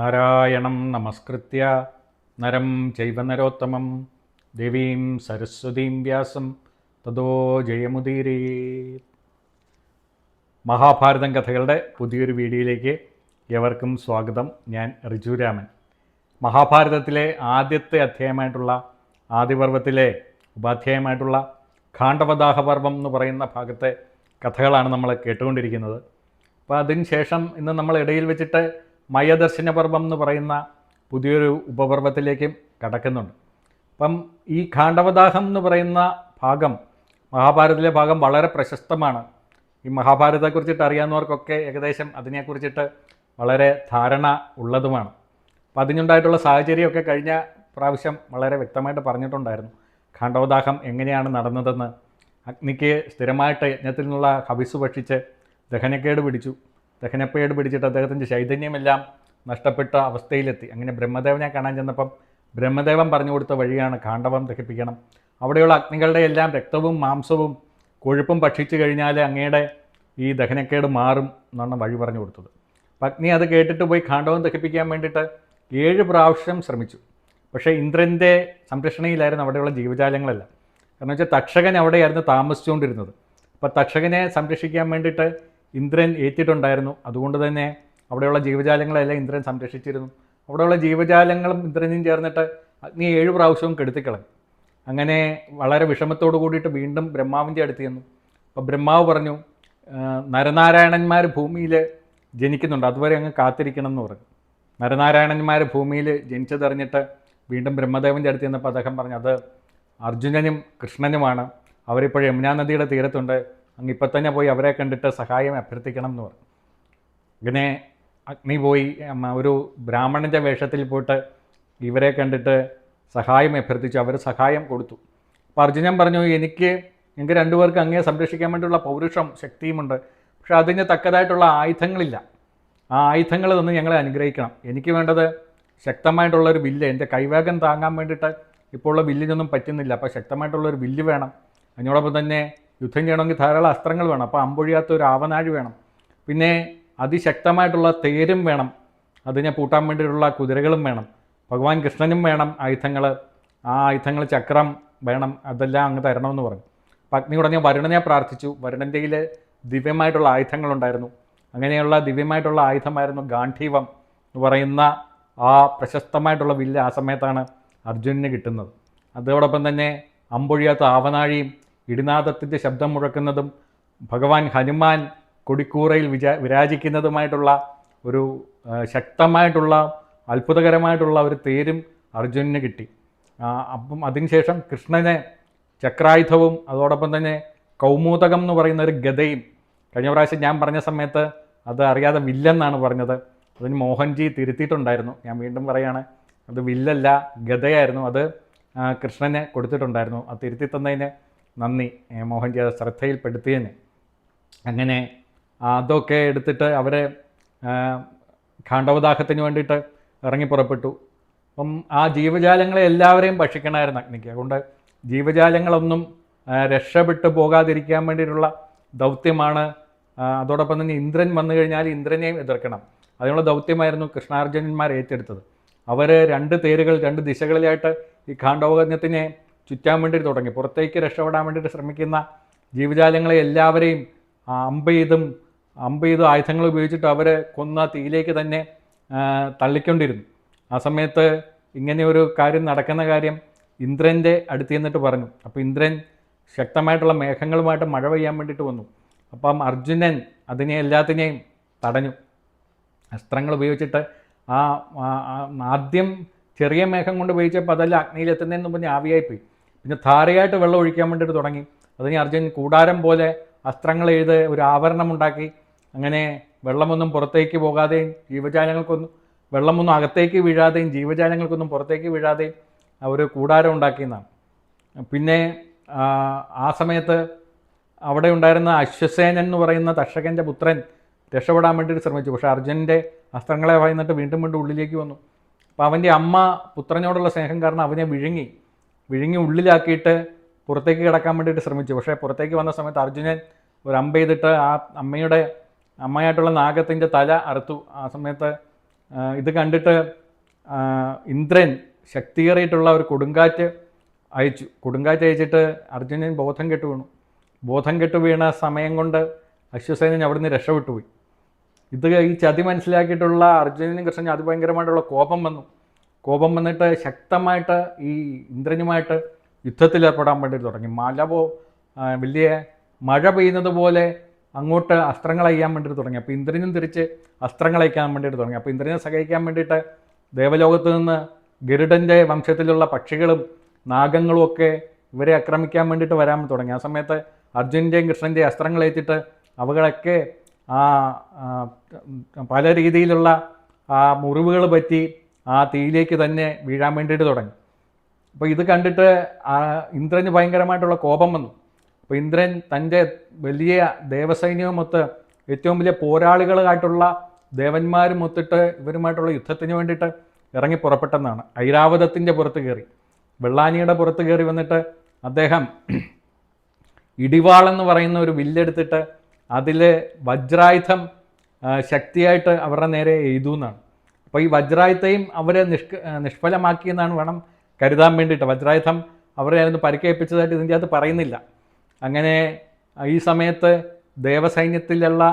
നാരായണം നമസ്കൃത്യ. നരം ചൈവ നരോത്തമം. ദേവീം സരസ്വതീം വ്യാസം. തദോ ജയമുദീരേ. മഹാഭാരതം കഥകളുടെ പുതിയൊരു വീഡിയോയിലേക്ക് ഏവർക്കും സ്വാഗതം. ഞാൻ റിജുരാമൻ മഹാഭാരതത്തിലെ ആദ്യത്തെ അധ്യായമായിട്ടുള്ള ആദിപർവത്തിലെ ഉപാധ്യായമായിട്ടുള്ള ഖാണ്ഡവദാഹ പർവം എന്ന് പറയുന്ന ഭാഗത്തെ കഥകളാണ് നമ്മൾ കേട്ടുകൊണ്ടിരിക്കുന്നത്. അപ്പോൾ അതിന് ശേഷം ഇന്ന് നമ്മൾ ഇടയിൽ വെച്ചിട്ട് മയദർശന പർവം എന്ന് പറയുന്ന പുതിയൊരു ഉപപർവത്തിലേക്കും കടക്കുന്നുണ്ട്. അപ്പം ഈ ഖാണ്ഡവദാഹം എന്ന് പറയുന്ന ഭാഗം മഹാഭാരതത്തിലെ ഭാഗം വളരെ പ്രശസ്തമാണ്. ഈ മഹാഭാരതത്തെക്കുറിച്ചിട്ട് അറിയാവുന്നവർക്കൊക്കെ ഏകദേശം അതിനെക്കുറിച്ചിട്ട് വളരെ ധാരണ ഉള്ളതുമാണ്. അപ്പം അതിനുണ്ടായിട്ടുള്ള സാഹചര്യമൊക്കെ കഴിഞ്ഞ പ്രാവശ്യം വളരെ വ്യക്തമായിട്ട് പറഞ്ഞിട്ടുണ്ടായിരുന്നു. ഖാണ്ഡവദാഹം എങ്ങനെയാണ് നടന്നതെന്ന്. അഗ്നിക്ക് സ്ഥിരമായിട്ട് യജ്ഞത്തിൽ നിന്നുള്ള ഹവിസ് ഭക്ഷിച്ച് ദഹനക്കേട് പിടിച്ചു. ദഹനപ്പേട് പിടിച്ചിട്ട് അദ്ദേഹത്തിന്റെ ചൈതന്യമെല്ലാം നഷ്ടപ്പെട്ട അവസ്ഥയിലെത്തി. അങ്ങനെ ബ്രഹ്മദേവനെ കാണാൻ ചെന്നപ്പം ബ്രഹ്മദേവൻ പറഞ്ഞു കൊടുത്ത വഴിയാണ് കാണ്ഡവം ദഹിപ്പിക്കണം. അവിടെയുള്ള അഗ്നികളുടെ എല്ലാം രക്തവും മാംസവും കൊഴുപ്പും ഭക്ഷിച്ചു കഴിഞ്ഞാൽ അങ്ങയുടെ ഈ ദഹനക്കേട് മാറും എന്നാണ് വഴി പറഞ്ഞു കൊടുത്തത്. അഗ്നി അത് കേട്ടിട്ട് പോയി കാണ്ഡവം ദഹിപ്പിക്കാൻ വേണ്ടിയിട്ട് ഏഴ് പ്രാവശ്യം ശ്രമിച്ചു. പക്ഷേ ഇന്ദ്രന്റെ സംരക്ഷണയിലായിരുന്നു അവിടെയുള്ള ജീവജാലങ്ങളെല്ലാം. കാരണം വെച്ചാൽ തക്ഷകൻ അവിടെയായിരുന്നു താമസിച്ചുകൊണ്ടിരുന്നത്. അപ്പോൾ തക്ഷകനെ സംരക്ഷിക്കാൻ വേണ്ടിയിട്ട് ഇന്ദ്രൻ ഏറ്റിട്ടുണ്ടായിരുന്നു. അതുകൊണ്ട് തന്നെ അവിടെയുള്ള ജീവജാലങ്ങളെല്ലാം ഇന്ദ്രൻ സംരക്ഷിച്ചിരുന്നു. അവിടെയുള്ള ജീവജാലങ്ങളും ഇന്ദ്രനും ചേർന്നിട്ട് അഗ്നി ഏഴ് പ്രാവശ്യവും കെടുത്തിക്കളഞ്ഞു. അങ്ങനെ വളരെ വിഷമത്തോടു കൂടിയിട്ട് വീണ്ടും ബ്രഹ്മാവിന്റെ അടുത്ത് ചെന്നു. അപ്പോൾ ബ്രഹ്മാവ് പറഞ്ഞു "ആ, നരനാരായണന്മാർ ഭൂമിയിൽ ജനിക്കുന്നുണ്ട്. അതുവരെ അങ്ങ് കാത്തിരിക്കണം എന്ന് പറഞ്ഞു. നരനാരായണന്മാർ ഭൂമിയിൽ ജനിച്ചതറിഞ്ഞിട്ട് വീണ്ടും ബ്രഹ്മദേവന്റെ അടുത്ത് ചെന്നപ്പോൾ അദ്ദേഹം പറഞ്ഞു അത് അർജുനനും കൃഷ്ണനുമാണ്. അവരിപ്പോൾ യമുനാ നദിയുടെ തീരത്തുണ്ട്. അങ്ങ് ഇപ്പം തന്നെ പോയി അവരെ കണ്ടിട്ട് സഹായം അഭ്യർത്ഥിക്കണം എന്ന് പറഞ്ഞു. ഇങ്ങനെ അഗ്നി പോയി ഒരു ബ്രാഹ്മണന്റെ വേഷത്തിൽ പോയിട്ട് ഇവരെ കണ്ടിട്ട് സഹായം അഭ്യർത്ഥിച്ചു. അവർ സഹായം കൊടുത്തു. അപ്പോൾ അർജുനൻ പറഞ്ഞു എനിക്ക് എനിക്ക് രണ്ടുപേർക്ക് അങ്ങേ സംരക്ഷിക്കാൻ വേണ്ടിയുള്ള പൗരുഷം ശക്തിയുമുണ്ട്. പക്ഷെ അതിന് തക്കതായിട്ടുള്ള ആയുധങ്ങളില്ല. ആ ആയുധങ്ങൾ തന്ന് ഞങ്ങളെ അനുഗ്രഹിക്കണം. എനിക്ക് വേണ്ടത് ശക്തമായിട്ടുള്ള ഒരു വില്ല്. എന്റെ കൈവേഗം താങ്ങാൻ വേണ്ടിയിട്ട് ഇപ്പോൾ ഉള്ള വില്ലിനൊന്നും പറ്റുന്നില്ല. അപ്പോൾ ശക്തമായിട്ടുള്ള ഒരു വില്ല് വേണം. അതിനോടൊപ്പം തന്നെ യുദ്ധം ചെയ്യണമെങ്കിൽ ധാരാളം അസ്ത്രങ്ങൾ വേണം അപ്പോൾ അമ്പൊഴിയാത്ത ഒരു ആവനാഴി വേണം. പിന്നെ അതിശക്തമായിട്ടുള്ള തേരും വേണം അതിനെ പൂട്ടാൻ വേണ്ടിയിട്ടുള്ള കുതിരകളും വേണം ഭഗവാൻ കൃഷ്ണനും വേണം ആയുധങ്ങൾ ആ ആയുധങ്ങൾ ചക്രം വേണം അതെല്ലാം അങ്ങ് തരണമെന്ന് പറഞ്ഞു. അഗ്നി ഉടനെ വരുണനെ പ്രാർത്ഥിച്ചു. വരുണന്റെ കയ്യിൽ ദിവ്യമായിട്ടുള്ള ആയുധങ്ങളുണ്ടായിരുന്നു. അങ്ങനെയുള്ള ദിവ്യമായിട്ടുള്ള ആയുധമായിരുന്നു ഗാന്ധീവം എന്ന് പറയുന്ന ആ പ്രശസ്തമായിട്ടുള്ള വില്ല് ആ സമയത്താണ് അർജുനന് കിട്ടുന്നത്. അതോടൊപ്പം തന്നെ അമ്പൊഴിയാത്ത ആവനാഴിയും ഇടിനാദത്തിന്റെ ശബ്ദം മുഴക്കുന്നതും ഭഗവാൻ ഹനുമാൻ കൊടിക്കൂറയിൽ വിചാ വിരാജിക്കുന്നതുമായിട്ടുള്ള ഒരു ശക്തമായിട്ടുള്ള അത്ഭുതകരമായിട്ടുള്ള ഒരു തേരും അർജുനന് കിട്ടി. അപ്പം അതിനുശേഷം കൃഷ്ണനെ ചക്രായുധവും അതോടൊപ്പം തന്നെ കൗമൂതകം എന്ന് പറയുന്ന ഒരു ഗതയും കഴിഞ്ഞ പ്രാവശ്യം ഞാൻ പറഞ്ഞ സമയത്ത് അത് അറിയാതെ വില്ലെന്നാണ് പറഞ്ഞത്. അതിന് മോഹൻജി തിരുത്തിയിട്ടുണ്ടായിരുന്നു. ഞാൻ വീണ്ടും പറയാണ് അത് വില്ലല്ല ഗതയായിരുന്നു അത് കൃഷ്ണന് കൊടുത്തിട്ടുണ്ടായിരുന്നു. അത് തിരുത്തി തന്നതിന് നന്ദി. ഏ, മോഹൻജി അത് ശ്രദ്ധയിൽപ്പെടുത്തിയതിന് അങ്ങനെ അതൊക്കെ എടുത്തിട്ട് അവരെ ഖാണ്ഡവദാഹത്തിന് വേണ്ടിയിട്ട് ഇറങ്ങി പുറപ്പെട്ടു. അപ്പം ആ ജീവജാലങ്ങളെ എല്ലാവരെയും ഭക്ഷിക്കണമായിരുന്നു അഗ്നിക്ക്. അതുകൊണ്ട് ജീവജാലങ്ങളൊന്നും രക്ഷപ്പെട്ട് പോകാതിരിക്കാൻ വേണ്ടിയിട്ടുള്ള ദൗത്യമാണ് അതോടൊപ്പം തന്നെ ഇന്ദ്രൻ വന്നു കഴിഞ്ഞാൽ ഇന്ദ്രനെയും എതിർക്കണം. അതിനുള്ള ദൗത്യമായിരുന്നു കൃഷ്ണാർജുനന്മാർ ഏറ്റെടുത്തത്. അവർ രണ്ട് തേരുകൾ രണ്ട് ദിശകളിലായിട്ട് ഈ ഖാണ്ഡവകജ്ഞത്തിനെ ചുറ്റാൻ വേണ്ടി തുടങ്ങി. പുറത്തേക്ക് രക്ഷപ്പെടാൻ വേണ്ടിയിട്ട് ശ്രമിക്കുന്ന ജീവജാലങ്ങളെ എല്ലാവരെയും അമ്പ് ചെയ്തും അമ്പ് ആയുധങ്ങൾ ഉപയോഗിച്ചിട്ട് അവരെ കൊന്ന തീയിലേക്ക് തന്നെ തള്ളിക്കൊണ്ടിരുന്നു. ആ സമയത്ത് ഇങ്ങനെ ഒരു കാര്യം നടക്കുന്ന കാര്യം ഇന്ദ്രന്റെ അടുത്ത് ചെന്നിട്ട് പറഞ്ഞു. അപ്പോൾ ഇന്ദ്രൻ ശക്തമായിട്ടുള്ള മേഘങ്ങളുമായിട്ട് മഴ പെയ്യാൻ വേണ്ടിയിട്ട് വന്നു. അപ്പം അർജുനൻ അതിനെ എല്ലാത്തിനെയും തടഞ്ഞു. അസ്ത്രങ്ങൾ ഉപയോഗിച്ചിട്ട് ആ ആദ്യം ചെറിയ മേഘം കൊണ്ട് ഉപയോഗിച്ചപ്പോൾ അതെല്ലാം അഗ്നിയിലെത്തുന്നതിന് മുമ്പ് ആവിയായിപ്പോയി. പിന്നെ ധാരയായിട്ട് വെള്ളം ഒഴിക്കാൻ വേണ്ടിയിട്ട് തുടങ്ങി. അതിന് അർജുൻ കൂടാരം പോലെ അസ്ത്രങ്ങൾ എഴുത് ഒരു ആവരണം ഉണ്ടാക്കി. അങ്ങനെ വെള്ളമൊന്നും പുറത്തേക്ക് പോകാതെയും ജീവജാലങ്ങൾക്കൊന്നും വെള്ളമൊന്നും അകത്തേക്ക് വീഴാതെയും ജീവജാലങ്ങൾക്കൊന്നും പുറത്തേക്ക് വീഴാതെയും ഒരു കൂടാരം ഉണ്ടാക്കിയെന്നാണ് പിന്നെ ആ, സമയത്ത് അവിടെ ഉണ്ടായിരുന്ന അശ്വസേനൻ എന്ന് പറയുന്ന തക്ഷകന്റെ പുത്രൻ രക്ഷപ്പെടാൻ വേണ്ടിയിട്ട് ശ്രമിച്ചു. പക്ഷേ അർജുനന്റെ അസ്ത്രങ്ങളെ ഭയന്നിട്ട് വീണ്ടും വീണ്ടും ഉള്ളിലേക്ക് വന്നു. അപ്പോൾ അവന്റെ അമ്മ പുത്രനോടുള്ള സ്നേഹം കാരണം അവനെ വിഴുങ്ങി. വിഴുങ്ങി ഉള്ളിലാക്കിയിട്ട് പുറത്തേക്ക് കിടക്കാൻ വേണ്ടിയിട്ട് ശ്രമിച്ചു. പക്ഷേ പുറത്തേക്ക് വന്ന സമയത്ത് അർജുനൻ ഒരു അമ്പ ചെയ്തിട്ട് ആ അമ്മയുടെ അമ്മയായിട്ടുള്ള നാഗത്തിന്റെ തല അറുത്തു. ആ സമയത്ത് ഇത് കണ്ടിട്ട് ഇന്ദ്രൻ ശക്തിയേറിയിട്ടുള്ള ഒരു കൊടുങ്കാറ്റ് അയച്ചു. കൊടുങ്കാറ്റ് അയച്ചിട്ട് അർജുനൻ ബോധം കെട്ട് വീണു. ബോധം കെട്ട് വീണ സമയം കൊണ്ട് അശ്വസേനൻ അവിടുന്ന് രക്ഷപ്പെട്ടു പോയി. ഇത് ഈ ചതി മനസ്സിലാക്കിയിട്ടുള്ള അർജുനനും കൃഷ്ണനും അതിഭയങ്കരമായിട്ടുള്ള കോപം വന്നു. കോപം വന്നിട്ട് ശക്തമായിട്ട് ഈ ഇന്ദ്രനുമായിട്ട് യുദ്ധത്തിൽ ഏർപ്പെടാൻ വേണ്ടി തുടങ്ങി. മല പോ വലിയ മഴ പെയ്യുന്നത് പോലെ അങ്ങോട്ട് അസ്ത്രങ്ങൾ അയ്യാൻ വേണ്ടിയിട്ട് തുടങ്ങി. അപ്പോൾ ഇന്ദ്രനും തിരിച്ച് അസ്ത്രങ്ങൾ അയക്കാൻ വേണ്ടിയിട്ട് തുടങ്ങി. അപ്പോൾ ഇന്ദ്രനെ സഹായിക്കാൻ വേണ്ടിയിട്ട് ദേവലോകത്ത് നിന്ന് ഗരുഡന്റെ വംശത്തിലുള്ള പക്ഷികളും നാഗങ്ങളും ഒക്കെ ഇവരെ ആക്രമിക്കാൻ വേണ്ടിയിട്ട് വരാൻ തുടങ്ങി. ആ സമയത്ത് അർജുനന്റെയും കൃഷ്ണന്റെയും അസ്ത്രങ്ങൾ ഏറ്റിട്ട് അവകളൊക്കെ പല രീതിയിലുള്ള ആ മുറിവുകൾ പറ്റി ആ തീയിലേക്ക് തന്നെ വീഴാൻ വേണ്ടിയിട്ട് തുടങ്ങി. അപ്പോൾ ഇത് കണ്ടിട്ട് ആ ഇന്ദ്രന് ഭയങ്കരമായിട്ടുള്ള കോപം വന്നു. അപ്പോൾ ഇന്ദ്രൻ തന്റെ വലിയ ദേവസൈന്യവുമൊത്ത് ഏറ്റവും വലിയ പോരാളികളായിട്ടുള്ള ദേവന്മാരും ഒത്തിട്ട് ഇവരുമായിട്ടുള്ള യുദ്ധത്തിന് വേണ്ടിയിട്ട് ഇറങ്ങി പുറപ്പെട്ടെന്നാണ്. ഐരാവതത്തിന്റെ പുറത്ത് കയറി. വെള്ളാനിയുടെ പുറത്ത് കയറി വന്നിട്ട് അദ്ദേഹം ഇടിവാളെന്ന് പറയുന്ന ഒരു വില്ലെടുത്തിട്ട് അതിൽ വജ്രായുധം ശക്തിയായിട്ട് അവരുടെ നേരെ എഴുതു അപ്പോൾ ഈ വജ്രായുധയും അവരെ നിഷ്ക നിഷ്ഫലമാക്കി എന്നാണ് വേണം കരുതാൻ വേണ്ടിയിട്ട്. വജ്രായുധം അവരെ അതിന് പരിക്കേൽപ്പിച്ചതായിട്ട് ഇതിന്റെ അകത്ത് പറയുന്നില്ല. അങ്ങനെ ഈ സമയത്ത് ദേവസൈന്യത്തിലുള്ള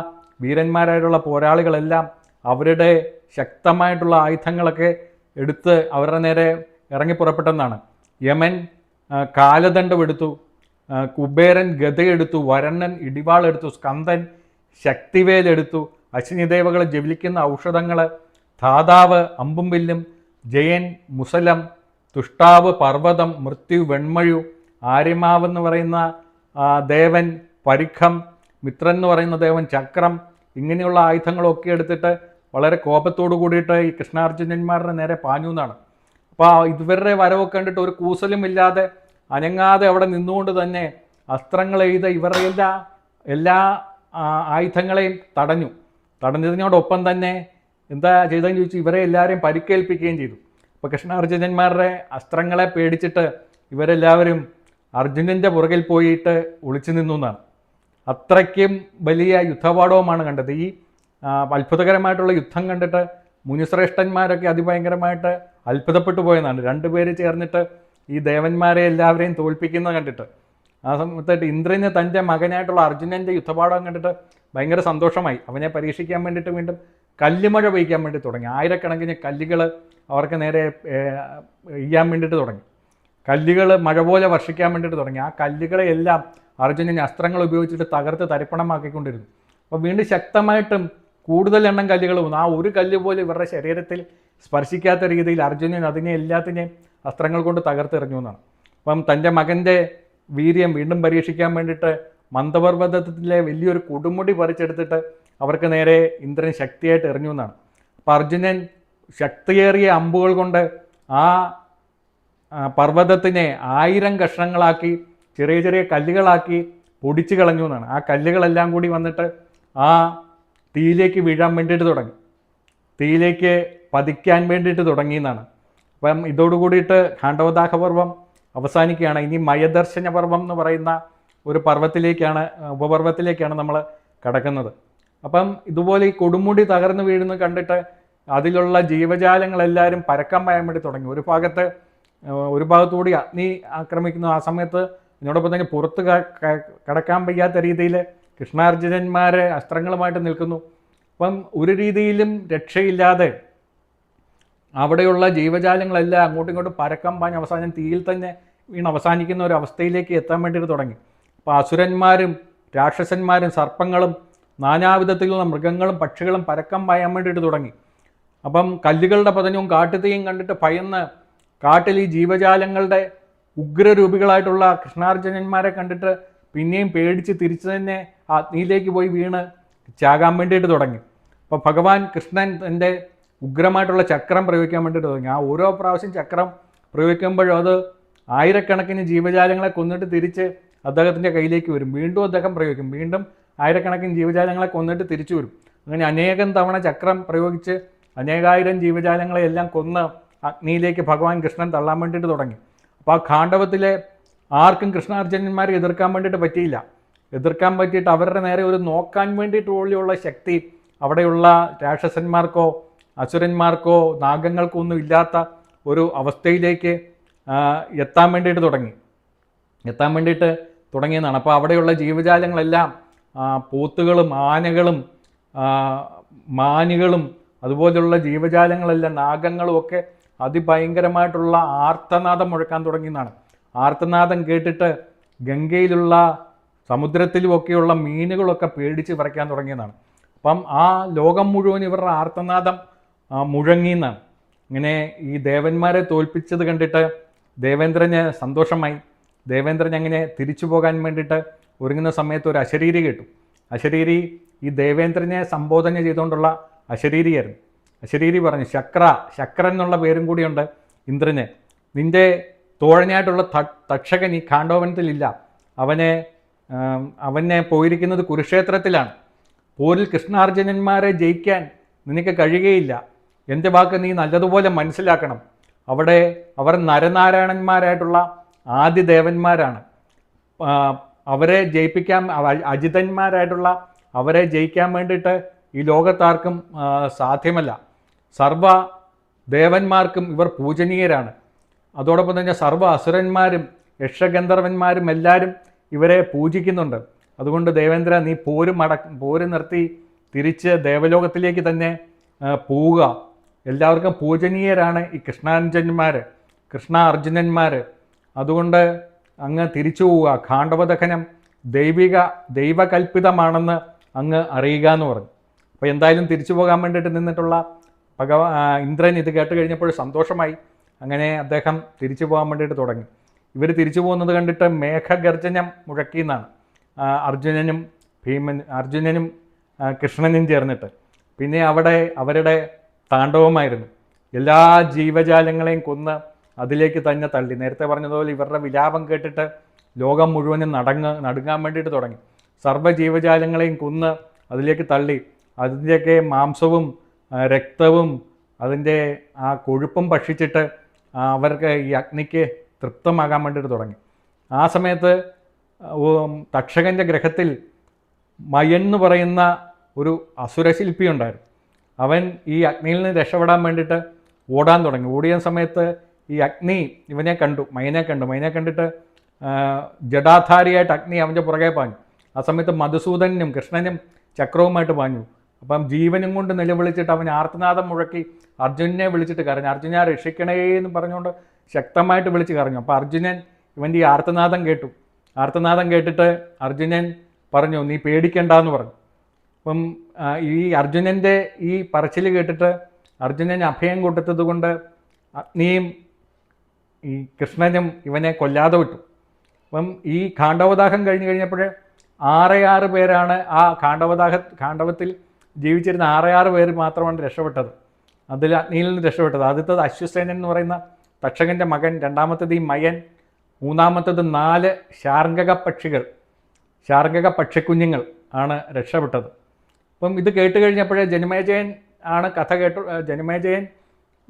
വീരന്മാരായിട്ടുള്ള പോരാളികളെല്ലാം അവരുടെ ശക്തമായിട്ടുള്ള ആയുധങ്ങളൊക്കെ എടുത്ത് അവരുടെ നേരെ ഇറങ്ങി പുറപ്പെട്ടെന്നാണ്. യമൻ കാലദണ്ഡം എടുത്തു കുബേരൻ ഗതയെടുത്തു വരണ്ണൻ ഇടിവാളെടുത്തു സ്കന്ദൻ ശക്തിവേലെടുത്തു അശ്വിനിദേവകൾ ജപിക്കുന്ന ഔഷധങ്ങൾ ധാതാവ് അമ്പും വില്ലും ജയൻ മുസലം തുഷ്ടാവ് പർവതം മൃത്യു വെൺമഴു ആര്യമാവ് എന്ന് പറയുന്ന ദേവൻ പരിഖം മിത്രൻ എന്ന് പറയുന്ന ദേവൻ ചക്രം ഇങ്ങനെയുള്ള ആയുധങ്ങളൊക്കെ എടുത്തിട്ട് വളരെ കോപത്തോടു കൂടിയിട്ട് ഈ കൃഷ്ണാർജുനന്മാരുടെ നേരെ പാഞ്ഞു എന്നാണ്. അപ്പോൾ ഇവരുടെ വരവൊക്കെ കണ്ടിട്ട് ഒരു കൂസലും ഇല്ലാതെ അനങ്ങാതെ അവിടെ നിന്നുകൊണ്ട് തന്നെ അസ്ത്രങ്ങൾ എഴുത ഇവരുടെ എല്ലാ എല്ലാ ആയുധങ്ങളെയും തടഞ്ഞു. തടഞ്ഞതിനോടൊപ്പം തന്നെ എന്താ ചെയ്തതെന്ന് ചോദിച്ചു ഇവരെ എല്ലാവരെയും പരിക്കേൽപ്പിക്കുകയും ചെയ്തു. അപ്പോൾ കൃഷ്ണാർജുനന്മാരുടെ അസ്ത്രങ്ങളെ പേടിച്ചിട്ട് ഇവരെല്ലാവരും അർജുനന്റെ പുറകിൽ പോയിട്ട് ഒളിച്ചു നിന്നു എന്നാണ്. അത്രയ്ക്കും വലിയ യുദ്ധപാഠവുമാണ് കണ്ടത്. ഈ അത്ഭുതകരമായിട്ടുള്ള യുദ്ധം കണ്ടിട്ട് മുനിശ്രേഷ്ഠന്മാരൊക്കെ അതിഭയങ്കരമായിട്ട് അത്ഭുതപ്പെട്ടു പോയെന്നാണ്. രണ്ടുപേര് ചേർന്നിട്ട് ഈ ദേവന്മാരെ എല്ലാവരെയും തോൽപ്പിക്കുന്നത് കണ്ടിട്ട്. ആ സമയത്തായിട്ട് ഇന്ദ്രന് തന്റെ മകനായിട്ടുള്ള അർജുനന്റെ യുദ്ധപാഠം കണ്ടിട്ട് ഭയങ്കര സന്തോഷമായി. അവനെ പരീക്ഷിക്കാൻ വേണ്ടിയിട്ട് വീണ്ടും കല്ലുമഴ പെയ്യ്ക്കാൻ വേണ്ടി തുടങ്ങി. ആയിരക്കണക്കിന് കല്ലുകൾ അവർക്ക് നേരെ ചെയ്യാൻ വേണ്ടിയിട്ട് തുടങ്ങി. കല്ലുകൾ മഴ പോലെ വർഷിക്കാൻ വേണ്ടിയിട്ട് തുടങ്ങി. ആ കല്ലുകളെ എല്ലാം അർജുനൻ അസ്ത്രങ്ങൾ ഉപയോഗിച്ചിട്ട് തകർത്ത് തരിപ്പണമാക്കിക്കൊണ്ടിരുന്നു. അപ്പോൾ വീണ്ടും ശക്തമായിട്ടും കൂടുതൽ എണ്ണം കല്ലുകൾ വന്നു. ആ ഒരു കല്ല് പോലും ഇവരുടെ ശരീരത്തിൽ സ്പർശിക്കാത്ത രീതിയിൽ അർജുനൻ അതിനെ എല്ലാത്തിനെയും അസ്ത്രങ്ങൾ കൊണ്ട് തകർത്തെറിഞ്ഞു എന്നാണ്. അപ്പം തന്റെ മകന്റെ വീര്യം വീണ്ടും പരീക്ഷിക്കാൻ വേണ്ടിയിട്ട് മന്ദപർവതത്തിലെ വലിയൊരു കൊടുമുടി പറിച്ചെടുത്തിട്ട് അവർക്ക് നേരെ ഇന്ദ്രൻ ശക്തിയായിട്ട് എറിഞ്ഞു എന്നാണ്. അപ്പം അർജുനൻ ശക്തിയേറിയ അമ്പുകൾ കൊണ്ട് ആ പർവതത്തിനെ ആയിരം കഷ്ണങ്ങളാക്കി ചെറിയ ചെറിയ കല്ലുകളാക്കി പൊടിച്ചു കളഞ്ഞു എന്നാണ്. ആ കല്ലുകളെല്ലാം കൂടി വന്നിട്ട് ആ തീയിലേക്ക് വീഴാൻ വേണ്ടിയിട്ട് തുടങ്ങി. തീയിലേക്ക് പതിക്കാൻ വേണ്ടിയിട്ട് തുടങ്ങി എന്നാണ്. അപ്പം ഇതോടുകൂടിയിട്ട് ഖാണ്ഡവദാഹ പർവം അവസാനിക്കുകയാണ്. ഇനി മയദർശന പർവം എന്ന് പറയുന്ന ഒരു പർവത്തിലേക്കാണ് ഉപപർവത്തിലേക്കാണ് നമ്മൾ കടക്കുന്നത്. അപ്പം ഇതുപോലെ ഈ കൊടുമുടി തകർന്നു വീഴുന്നു കണ്ടിട്ട് അതിലുള്ള ജീവജാലങ്ങളെല്ലാവരും പരക്കം പായാൻ വേണ്ടി തുടങ്ങി. ഒരു ഭാഗത്ത് ഒരു ഭാഗത്തുകൂടി അഗ്നി ആക്രമിക്കുന്നു ആ സമയത്ത് ഇതിനോടൊപ്പം തന്നെ പുറത്ത് കടക്കാൻ വയ്യാത്ത രീതിയിൽ കൃഷ്ണാർജുനന്മാർ അസ്ത്രങ്ങളുമായിട്ട് നിൽക്കുന്നു. അപ്പം ഒരു രീതിയിലും രക്ഷയില്ലാതെ അവിടെയുള്ള ജീവജാലങ്ങളെല്ലാം അങ്ങോട്ടും ഇങ്ങോട്ടും പരക്കം പാഞ്ഞ് അവസാനം തീയിൽ തന്നെ വീണ് അവസാനിക്കുന്ന ഒരു അവസ്ഥയിലേക്ക് എത്താൻ വേണ്ടിയിട്ട് തുടങ്ങി. അപ്പോൾ അസുരന്മാരും രാക്ഷസന്മാരും സർപ്പങ്ങളും നാനാവിധത്തിലുള്ള മൃഗങ്ങളും പക്ഷികളും പരക്കം പായാൻ വേണ്ടിയിട്ട് തുടങ്ങി. അപ്പം കല്ലുകളുടെ പതനവും കാട്ടുതീയും കണ്ടിട്ട് ഭയന്ന് കാട്ടിൽ ഈ ജീവജാലങ്ങളുടെ ഉഗ്രരൂപികളായിട്ടുള്ള കൃഷ്ണാർജുനന്മാരെ കണ്ടിട്ട് പിന്നെയും പേടിച്ച് തിരിച്ചു തന്നെ അഗ്നിയിലേക്ക് പോയി വീണ് ചാകാൻ വേണ്ടിയിട്ട് തുടങ്ങി. അപ്പോൾ ഭഗവാൻ കൃഷ്ണൻ തന്റെ ഉഗ്രമായിട്ടുള്ള ചക്രം പ്രയോഗിക്കാൻ വേണ്ടിയിട്ട് തുടങ്ങി. ആ ഓരോ പ്രാവശ്യം ചക്രം പ്രയോഗിക്കുമ്പോഴും അത് ആയിരക്കണക്കിന് ജീവജാലങ്ങളെ കൊന്നിട്ട് തിരിച്ച് അദ്ദേഹത്തിന്റെ കയ്യിലേക്ക് വരും. വീണ്ടും അദ്ദേഹം പ്രയോഗിക്കും. വീണ്ടും ആയിരക്കണക്കിന് ജീവജാലങ്ങളെ കൊന്നിട്ട് തിരിച്ചു വരും. അങ്ങനെ അനേകം തവണ ചക്രം പ്രയോഗിച്ച് അനേകായിരം ജീവജാലങ്ങളെ എല്ലാം കൊന്ന് അഗ്നിയിലേക്ക് ഭഗവാൻ കൃഷ്ണൻ തള്ളാൻ വേണ്ടിയിട്ട് തുടങ്ങി. അപ്പോൾ ആ ഖാണ്ഡവത്തിലെ ആർക്കും കൃഷ്ണാർജുനന്മാരെ എതിർക്കാൻ വേണ്ടിയിട്ട് പറ്റിയില്ല. എതിർക്കാൻ പറ്റിയിട്ട് അവരുടെ നേരെ ഒരു നോക്കാൻ വേണ്ടിയിട്ട് പോലെയുള്ള ശക്തി അവിടെയുള്ള രാക്ഷസന്മാർക്കോ അസുരന്മാർക്കോ നാഗങ്ങൾക്കോ ഒന്നും ഇല്ലാത്ത ഒരു അവസ്ഥയിലേക്ക് എത്താൻ വേണ്ടിയിട്ട് തുടങ്ങി. എത്താൻ വേണ്ടിയിട്ട് തുടങ്ങിയെന്നാണ്. അപ്പോൾ അവിടെയുള്ള ജീവജാലങ്ങളെല്ലാം പോത്തുകളും ആനകളും മാനുകളും അതുപോലെയുള്ള ജീവജാലങ്ങളെല്ലാം നാഗങ്ങളും ഒക്കെ അതിഭയങ്കരമായിട്ടുള്ള ആർത്തനാദം മുഴക്കാൻ തുടങ്ങിയെന്നാണ്. ആർത്തനാദം കേട്ടിട്ട് ഗംഗയിലുള്ള സമുദ്രത്തിലുമൊക്കെയുള്ള മീനുകളൊക്കെ പേടിച്ച് വിറയ്ക്കാൻ തുടങ്ങിയതാണ് അപ്പം ആ ലോകം മുഴുവൻ ഇവരുടെ ആർത്തനാദം മുഴങ്ങി മുഴങ്ങിയെന്നാണ്. ഇങ്ങനെ ഈ ദേവന്മാരെ തോൽപ്പിച്ചത് കണ്ടിട്ട് ദേവേന്ദ്രന് സന്തോഷമായി. ദേവേന്ദ്രൻ അങ്ങനെ തിരിച്ചു പോകാൻ വേണ്ടിയിട്ട് ഒരുങ്ങുന്ന സമയത്ത് ഒരു അശരീരി കേട്ടു. അശരീരി ഈ ദേവേന്ദ്രനെ സംബോധന ചെയ്തുകൊണ്ടുള്ള അശരീരിയായിരുന്നു. അശരീരി പറഞ്ഞു ശക്ര ശക്രൻ എന്നുള്ള പേരും കൂടിയുണ്ട് ഇന്ദ്രനെ. നിന്റെ തോഴനായിട്ടുള്ള തക്ഷകൻ ഈ ഖാണ്ഡോവനത്തിലില്ല അവനെ അവനെ പോയിരിക്കുന്നത് കുരുക്ഷേത്രത്തിലാണ്. പോരിൽ കൃഷ്ണാർജുനന്മാരെ ജയിക്കാൻ നിനക്ക് കഴിയുകയില്ല. എന്റെ വാക്ക് നീ നല്ലതുപോലെ മനസ്സിലാക്കണം. അവിടെ അവർ നരനാരായണന്മാരായിട്ടുള്ള ആദ്യ ദേവന്മാരാണ് ആ, അവരെ ജയിപ്പിക്കാൻ അജിതന്മാരായിട്ടുള്ള അവരെ ജയിക്കാൻ വേണ്ടിയിട്ട് ഈ ലോകത്താർക്കും സാധ്യമല്ല. സർവ ദേവന്മാർക്കും ഇവർ പൂജനീയരാണ്. അതോടൊപ്പം തന്നെ സർവ അസുരന്മാരും യക്ഷഗന്ധർവന്മാരും എല്ലാവരും ഇവരെ പൂജിക്കുന്നുണ്ട്. അതുകൊണ്ട് ദേവേന്ദ്ര നീ പോര് മട പോര് നിർത്തി തിരിച്ച് ദേവലോകത്തിലേക്ക് തന്നെ പോവുക. എല്ലാവർക്കും പൂജനീയരാണ് ഈ കൃഷ്ണാർജുനന്മാർ കൃഷ്ണ അർജുനന്മാർ അതുകൊണ്ട് അങ്ങ് തിരിച്ചു പോവുക. ഖാണ്ഡവദഹനം ദൈവിക ദൈവകൽപ്പിതമാണെന്ന് അങ്ങ് അറിയുക എന്ന് പറഞ്ഞു. അപ്പോൾ എന്തായാലും തിരിച്ചു പോകാൻ വേണ്ടിയിട്ട് നിന്നിട്ടുള്ള ഭഗവാ ഇന്ദ്രൻ ഇത് കേട്ട് കഴിഞ്ഞപ്പോൾ സന്തോഷമായി. അങ്ങനെ അദ്ദേഹം തിരിച്ചു പോകാൻ വേണ്ടിയിട്ട് തുടങ്ങി. ഇവർ തിരിച്ചു പോകുന്നത് കണ്ടിട്ട് മേഘഗർജനം മുഴക്കി എന്നാണ്. അർജുനനും ഭീമൻ അർജുനനും കൃഷ്ണനും ചേർന്നിട്ട്. പിന്നെ അവിടെ അവരുടെ താണ്ഡവമായിരുന്നു. എല്ലാ ജീവജാലങ്ങളെയും കൊന്ന് അതിലേക്ക് തന്നെ തള്ളി. നേരത്തെ പറഞ്ഞതുപോലെ ഇവരുടെ വിലാപം കേട്ടിട്ട് ലോകം മുഴുവനും നടങ്ങ നടുങ്ങാൻ വേണ്ടിയിട്ട് തുടങ്ങി. സർവ ജീവജാലങ്ങളെയും കൊന്ന് അതിലേക്ക് തള്ളി. അതിന്റെയൊക്കെ മാംസവും രക്തവും അതിന്റെ ആ കൊഴുപ്പും ഭക്ഷിച്ചിട്ട് അവർക്ക് ഈ അഗ്നിക്ക് തൃപ്തമാകാൻ വേണ്ടിയിട്ട് തുടങ്ങി. ആ സമയത്ത് തക്ഷകന്റെ ഗ്രഹത്തിൽ മയൻ എന്ന് പറയുന്ന ഒരു അസുരശില്പി ഉണ്ടായിരുന്നു അവൻ ഈ അഗ്നിയിൽ നിന്ന് രക്ഷപ്പെടാൻ വേണ്ടിയിട്ട് ഓടാൻ തുടങ്ങി. ഓടിയ സമയത്ത് ഈ അഗ്നി ഇവനെ കണ്ടു മൈനെ കണ്ടു. മൈനെ കണ്ടിട്ട് ജടാധാരിയായിട്ട് അഗ്നി അവന്റെ പുറകെ പാഞ്ഞു. ആ സമയത്ത് മധുസൂദനും കൃഷ്ണനും ചക്രവുമായിട്ട് പാഞ്ഞു. അപ്പം ജീവനും കൊണ്ട് നിലവിളിച്ചിട്ട് അവൻ ആർത്തനാഥം മുഴക്കി അർജുനനെ വിളിച്ചിട്ട് കരഞ്ഞു. അർജുന രക്ഷിക്കണേ എന്ന് പറഞ്ഞുകൊണ്ട് ശക്തമായിട്ട് വിളിച്ച് കരഞ്ഞു. അപ്പോൾ അർജുനൻ ഇവന്റെ ഈ ആർത്തനാഥം കേട്ടു. ആർത്തനാഥം കേട്ടിട്ട് അർജുനൻ പറഞ്ഞു നീ പേടിക്കണ്ട എന്ന് പറഞ്ഞു. അപ്പം ഈ അർജുനന്റെ ഈ പറച്ചിൽ കേട്ടിട്ട് അർജുനൻ അഭയം കൊടുത്തത് കൊണ്ട് അഗ്നിയും ഈ കൃഷ്ണനും ഇവനെ കൊല്ലാതെ വിട്ടു. അപ്പം ഈ കാണ്ഡവദാഹം കഴിഞ്ഞ് കഴിഞ്ഞപ്പോൾ ആറേ ആറ് പേരാണ് ആ കാണ്ഡവദാഹ കാണ്ഡവത്തിൽ ജീവിച്ചിരുന്ന ആറേ ആറ് പേര് മാത്രമാണ് രക്ഷപ്പെട്ടത്. അതിൽ അഗ്നിയിൽ നിന്ന് രക്ഷപ്പെട്ടത്. ആദ്യത്തത് അശ്വസേനൻ എന്ന് പറയുന്ന തക്ഷകന്റെ മകൻ രണ്ടാമത്തത് ഈ മയൻ മൂന്നാമത്തത് നാല് ശാർങ്കക പക്ഷികൾ ശാർങ്കക പക്ഷിക്കുഞ്ഞുങ്ങൾ ആണ് രക്ഷപ്പെട്ടത്. അപ്പം ഇത് കേട്ട് കഴിഞ്ഞപ്പോഴേ ജനമേജയൻ ആണ് കഥ കേട്ടു ജനമേജയൻ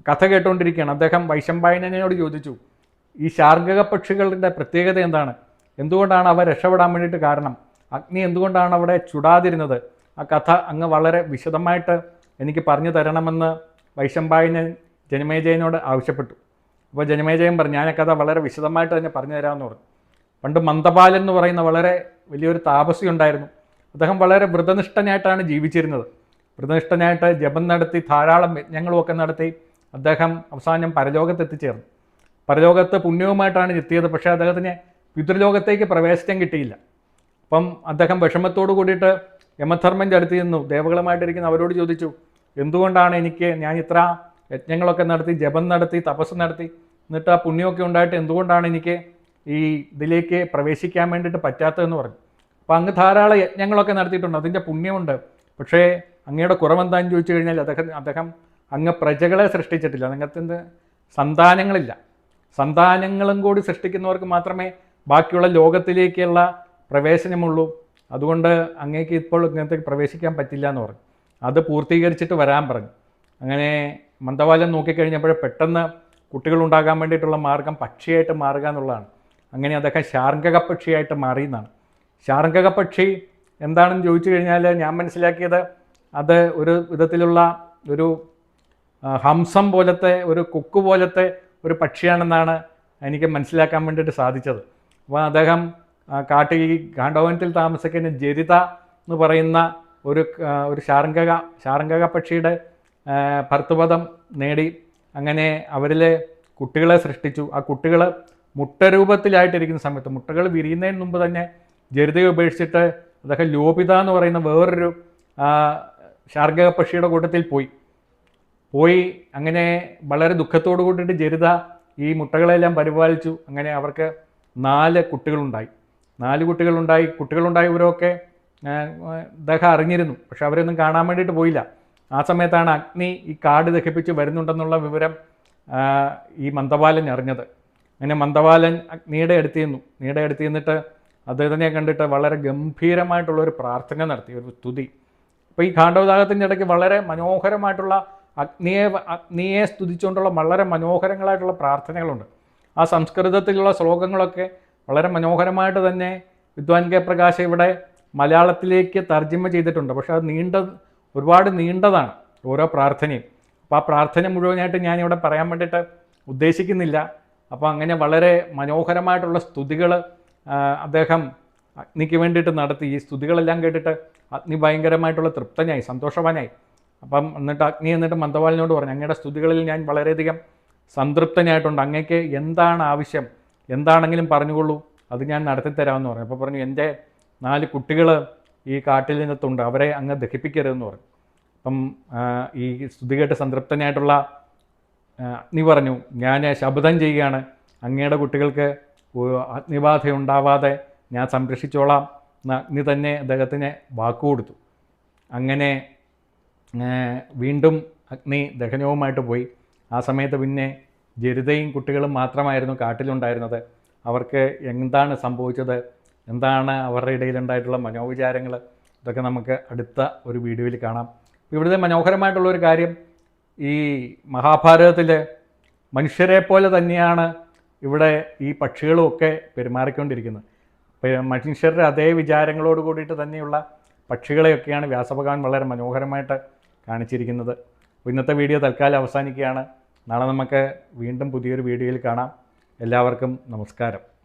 കഥ കേട്ടുകൊണ്ടിരിക്കുകയാണ് അദ്ദേഹം വൈശമ്പായനോട് ചോദിച്ചു ഈ ശാർഗക പക്ഷികളുടെ പ്രത്യേകത എന്താണ്? എന്തുകൊണ്ടാണ് അവ രക്ഷപ്പെടാൻ വേണ്ടിയിട്ട് കാരണം? അഗ്നി എന്തുകൊണ്ടാണ് അവിടെ ചുടാതിരുന്നത്? ആ കഥ അങ്ങ് വളരെ വിശദമായിട്ട് എനിക്ക് പറഞ്ഞു തരണമെന്ന് വൈശമ്പായനൻ ജനമേജയനോട് ആവശ്യപ്പെട്ടു. അപ്പോൾ ജനമേജയൻ പറഞ്ഞു ഞാൻ കഥ വളരെ വിശദമായിട്ട് തന്നെ പറഞ്ഞു തരാമെന്ന് പറഞ്ഞു. പണ്ട് മന്ദപാലൻ എന്ന് പറയുന്ന വളരെ വലിയൊരു താപസി ഉണ്ടായിരുന്നു. അദ്ദേഹം വളരെ വ്രതനിഷ്ഠനായിട്ടാണ് ജീവിച്ചിരുന്നത്. വ്രതനിഷ്ഠനായിട്ട് ജപം നടത്തി ധാരാളം യജ്ഞങ്ങളുമൊക്കെ നടത്തി അദ്ദേഹം അവസാനം പരലോകത്ത് എത്തിച്ചേർന്നു പരലോകത്ത് പുണ്യവുമായിട്ടാണ് എത്തിയത് പക്ഷേ അദ്ദേഹത്തിന് പിതൃലോകത്തേക്ക് പ്രവേശനം കിട്ടിയില്ല. അപ്പം അദ്ദേഹം വിഷമത്തോട് കൂടിയിട്ട് യമധർമ്മന്റെ അടുത്ത് നിന്നു ദേവകളുമായിട്ടിരിക്കുന്ന അവരോട് ചോദിച്ചു എന്തുകൊണ്ടാണ് എനിക്ക് ഞാൻ ഇത്ര യജ്ഞങ്ങളൊക്കെ നടത്തി ജപം നടത്തി തപസ് നടത്തി എന്നിട്ട് ആ പുണ്യമൊക്കെ ഉണ്ടായിട്ട് എന്തുകൊണ്ടാണ് എനിക്ക് ഈ ഇതിലേക്ക് പ്രവേശിക്കാൻ വേണ്ടിയിട്ട് പറ്റാത്തതെന്ന് പറഞ്ഞു? അപ്പം അങ്ങ് ധാരാളം യജ്ഞങ്ങളൊക്കെ നടത്തിയിട്ടുണ്ട് അതിന്റെ പുണ്യമുണ്ട്. പക്ഷേ അങ്ങയുടെ കുറവെന്താണെന്ന് ചോദിച്ചു കഴിഞ്ഞാൽ അദ്ദേഹം അദ്ദേഹം അങ്ങ് പ്രജകളെ സൃഷ്ടിച്ചിട്ടില്ല. അങ്ങനത്തെ സന്താനങ്ങളില്ല. സന്താനങ്ങളും കൂടി സൃഷ്ടിക്കുന്നവർക്ക് മാത്രമേ ബാക്കിയുള്ള ലോകത്തിലേക്കുള്ള പ്രവേശനമുള്ളൂ. അതുകൊണ്ട് അങ്ങേക്ക് ഇപ്പോൾ ഇങ്ങനത്തേക്ക് പ്രവേശിക്കാൻ പറ്റില്ല എന്ന് പറഞ്ഞു. അത് പൂർത്തീകരിച്ചിട്ട് വരാൻ പറഞ്ഞു. അങ്ങനെ മന്ദവാലം നോക്കിക്കഴിഞ്ഞപ്പോൾ പെട്ടെന്ന് കുട്ടികൾ ഉണ്ടാകാൻ വേണ്ടിയിട്ടുള്ള മാർഗം പക്ഷിയായിട്ട് മാറുക എന്നുള്ളതാണ്. അങ്ങനെ അദ്ദേഹം ശാർങ്കക പക്ഷിയായിട്ട് മാറിയെന്നാണ്. ശാർങ്കക പക്ഷി എന്താണെന്ന് ചോദിച്ചു കഴിഞ്ഞാൽ ഞാൻ മനസ്സിലാക്കിയത് അത് ഒരു വിധത്തിലുള്ള ഒരു ഹംസം പോലത്തെ ഒരു കൊക്ക് പോലത്തെ ഒരു പക്ഷിയാണെന്നാണ് എനിക്ക് മനസ്സിലാക്കാൻ വേണ്ടിയിട്ട് സാധിച്ചത്. അപ്പോൾ അദ്ദേഹം കാട്ടിൽ ഗാണ്ഡവനത്തിൽ താമസിക്കുന്ന ജരിത എന്ന് പറയുന്ന ഒരു ഒരു ശാർങ്കക ശാർങ്കക പക്ഷിയുടെ ഭർത്തൃപദം നേടി. അങ്ങനെ അവരിലെ കുട്ടികളെ സൃഷ്ടിച്ചു. ആ കുട്ടികൾ മുട്ടരൂപത്തിലായിട്ടിരിക്കുന്ന സമയത്ത് മുട്ടകൾ വിരിയുന്നതിന് മുമ്പ് തന്നെ ജരിതയെ ഉപേക്ഷിച്ചിട്ട് അദ്ദേഹം ലോപിത എന്ന് പറയുന്ന വേറൊരു ശാർഗക പക്ഷിയുടെ കൂട്ടത്തിൽ പോയി. പോയി അങ്ങനെ വളരെ ദുഃഖത്തോടു കൂടിയിട്ട് ജരിത ഈ മുട്ടകളെല്ലാം പരിപാലിച്ചു. അങ്ങനെ അവർക്ക് നാല് കുട്ടികളുണ്ടായി. നാല് കുട്ടികളുണ്ടായി. കുട്ടികളുണ്ടായവരൊക്കെ ആ, അദ്ദേഹം അറിഞ്ഞിരുന്നു. പക്ഷെ അവരൊന്നും കാണാൻ വേണ്ടിയിട്ട് പോയില്ല. ആ സമയത്താണ് അഗ്നി ഈ കാട് ദഹിപ്പിച്ച് വരുന്നുണ്ടെന്നുള്ള വിവരം ഈ മന്ദബാലൻ അറിഞ്ഞത്. അങ്ങനെ മന്ദബാലൻ അഗ്നിയുടെ അടുത്ത് ചെന്നു. നീടെ അടുത്ത് ചെന്നിട്ട് അദ്ദേഹത്തിനെ കണ്ടിട്ട് വളരെ ഗംഭീരമായിട്ടുള്ള ഒരു പ്രാർത്ഥന നടത്തി. ഒരു സ്തുതി. അപ്പോൾ ഈ ഖാണ്ഡവദാഹത്തിന്റെ ഇടയ്ക്ക് വളരെ മനോഹരമായിട്ടുള്ള അഗ്നിയെ അഗ്നിയെ സ്തുതിച്ചുകൊണ്ടുള്ള വളരെ മനോഹരങ്ങളായിട്ടുള്ള പ്രാർത്ഥനകളുണ്ട്. ആ സംസ്കൃതത്തിലുള്ള ശ്ലോകങ്ങളൊക്കെ വളരെ മനോഹരമായിട്ട് തന്നെ വിദ്വാൻ കെ പ്രകാശ് ഇവിടെ മലയാളത്തിലേക്ക് തർജമ ചെയ്തിട്ടുണ്ട്. പക്ഷെ അത് നീണ്ട ഒരുപാട് നീണ്ടതാണ് ഓരോ പ്രാർത്ഥനയും. അപ്പോൾ ആ പ്രാർത്ഥന മുഴുവനായിട്ട് ഞാനിവിടെ പറയാൻ വേണ്ടിയിട്ട് ഉദ്ദേശിക്കുന്നില്ല. അപ്പോൾ അങ്ങനെ വളരെ മനോഹരമായിട്ടുള്ള സ്തുതികൾ അദ്ദേഹം അഗ്നിക്ക് വേണ്ടിയിട്ട് നടത്തി. ഈ സ്തുതികളെല്ലാം കേട്ടിട്ട് അഗ്നി ഭയങ്കരമായിട്ടുള്ള തൃപ്തനായി സന്തോഷവാനായി. അപ്പം എന്നിട്ട് അഗ്നി എന്നിട്ട് മന്ദവാലിനോട് പറഞ്ഞു അങ്ങയുടെ സ്തുതികളിൽ ഞാൻ വളരെയധികം സംതൃപ്തനായിട്ടുണ്ട്. അങ്ങേക്ക് എന്താണ് ആവശ്യം? എന്താണെങ്കിലും പറഞ്ഞുകൊള്ളൂ. അത് ഞാൻ നടത്തിത്തരാമെന്ന് പറഞ്ഞു. അപ്പോൾ പറഞ്ഞു എന്റെ നാല് കുട്ടികൾ ഈ കാട്ടിൽ നിന്നത്തുണ്ട്. അവരെ അങ്ങ് ദഹിപ്പിക്കരുതെന്ന് പറഞ്ഞു. അപ്പം ഈ സ്തുതി കേട്ട് സംതൃപ്തനായിട്ടുള്ള അഗ്നി പറഞ്ഞു ഞാൻ ശബ്ദം ചെയ്യുകയാണ്. അങ്ങയുടെ കുട്ടികൾക്ക് അഗ്നിബാധ ഉണ്ടാവാതെ ഞാൻ സംരക്ഷിച്ചോളാം. എന്ന് അഗ്നി തന്നെ അദ്ദേഹത്തിന് വാക്കു കൊടുത്തു അങ്ങനെ വീണ്ടും അഗ്നി ദഹനവുമായിട്ട് പോയി. ആ സമയത്ത് പിന്നെ ജരിതയും കുട്ടികളും മാത്രമായിരുന്നു കാട്ടിലുണ്ടായിരുന്നത്. അവർക്ക് എന്താണ് സംഭവിച്ചത്? എന്താണ് അവരുടെ ഇടയിലുണ്ടായിട്ടുള്ള മനോവിചാരങ്ങൾ? ഇതൊക്കെ നമുക്ക് അടുത്ത ഒരു വീഡിയോയിൽ കാണാം. ഇവിടുത്തെ മനോഹരമായിട്ടുള്ള ഒരു കാര്യം ഈ മഹാഭാരതത്തിൽ മനുഷ്യരെ പോലെ തന്നെയാണ് ഇവിടെ ഈ പക്ഷികളുമൊക്കെ പെരുമാറിക്കൊണ്ടിരിക്കുന്നത്. മനുഷ്യരുടെ അതേ വിചാരങ്ങളോട് കൂടിയിട്ട് തന്നെയുള്ള പക്ഷികളെയൊക്കെയാണ് വ്യാസഭഗവാൻ വളരെ മനോഹരമായിട്ട് കാണിച്ചിരിക്കുന്നത്. ഇന്നത്തെ വീഡിയോ തൽക്കാലം അവസാനിക്കുകയാണ്. നാളെ നമുക്ക് വീണ്ടും പുതിയൊരു വീഡിയോയിൽ കാണാം. എല്ലാവർക്കും നമസ്കാരം.